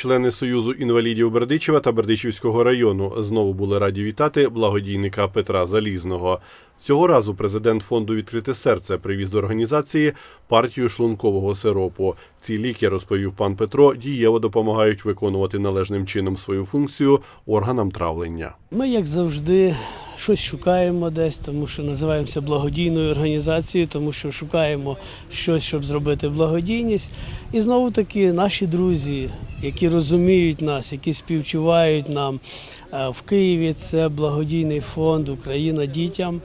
Члени Союзу інвалідів Бердичева та Бердичівського району знову були раді вітати благодійника Петра Залізного. Цього разу президент фонду Відкрите серце привіз до організації партію шлункового сиропу. Ці ліки, розповів пан Петро, дієво допомагають виконувати належним чином свою функцію органам травлення. Ми, як завжди, щось шукаємо десь, тому що називаємося благодійною організацією, тому що шукаємо щось, щоб зробити благодійність. І знову таки наші друзі, які розуміють нас, які співчувають нам Е, в Києві. Це благодійний фонд Україна дітям.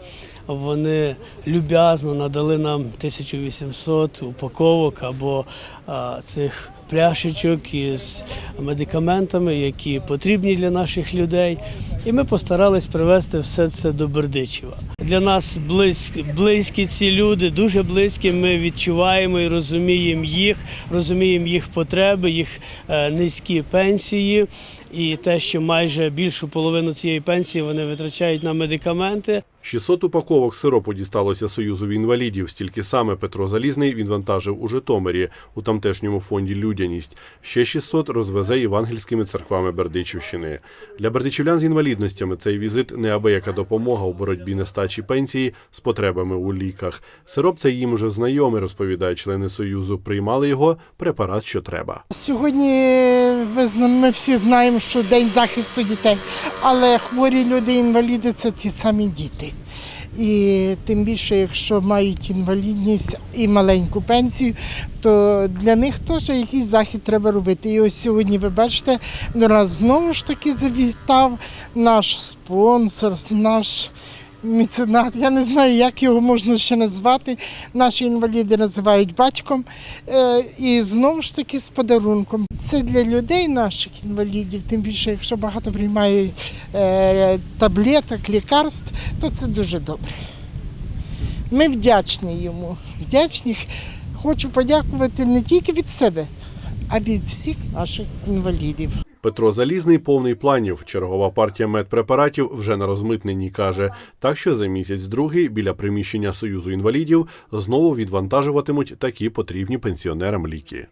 Вони люб'язно надали нам 1800 упаковок або а, цих пляшечок із медикаментами, які потрібні для наших людей. І ми постарались привезти все це до Бердичева. Для нас близькі, близькі ці люди, дуже близькі. Ми відчуваємо і розуміємо їх, розуміємо їх потреби, їх е, низькі пенсії, і те, що майже більшу половину цієї пенсії вони витрачають на медикаменти. 600 упаковок сиропу дісталося Союзу інвалідів. Стільки саме Петро Залізний відвантажив у Житомирі у тамтешньому фонді Людяність. Ще 600 розвезе євангельськими церквами Бердичівщини. Для бердичівлян з інвалідностями цей візит неабияка допомога у боротьбі нестачі пенсії з потребами у ліках. Сироп цей їм уже знайомий, розповідають члени Союзу. Приймали його препарат, що треба. Сьогодні ми всі знаємо, що день захисту дітей, але хворі люди, інваліди це ті самі діти. І тим більше, якщо мають інвалідність і маленьку пенсію, то для них теж якийсь захід треба робити. І ось сьогодні ви бачите, нас знову ж таки завітав наш спонсор, наш меценат. Я не знаю, як його можна ще назвати. Наші інваліди називають батьком. Е, І знову ж таки з подарунком. Це для людей наших інвалідів, тим більше, якщо багато приймає е, таблеток, лікарств, то це дуже добре. Ми вдячні йому. Вдячні. Хочу подякувати не тільки від себе, а від всіх наших інвалідів. Петро Залізний повний планів. Чергова партія медпрепаратів вже на розмитненні каже. Так що за місяць другий біля приміщення Союзу інвалідів знову відвантажуватимуть такі потрібні пенсіонерам ліки.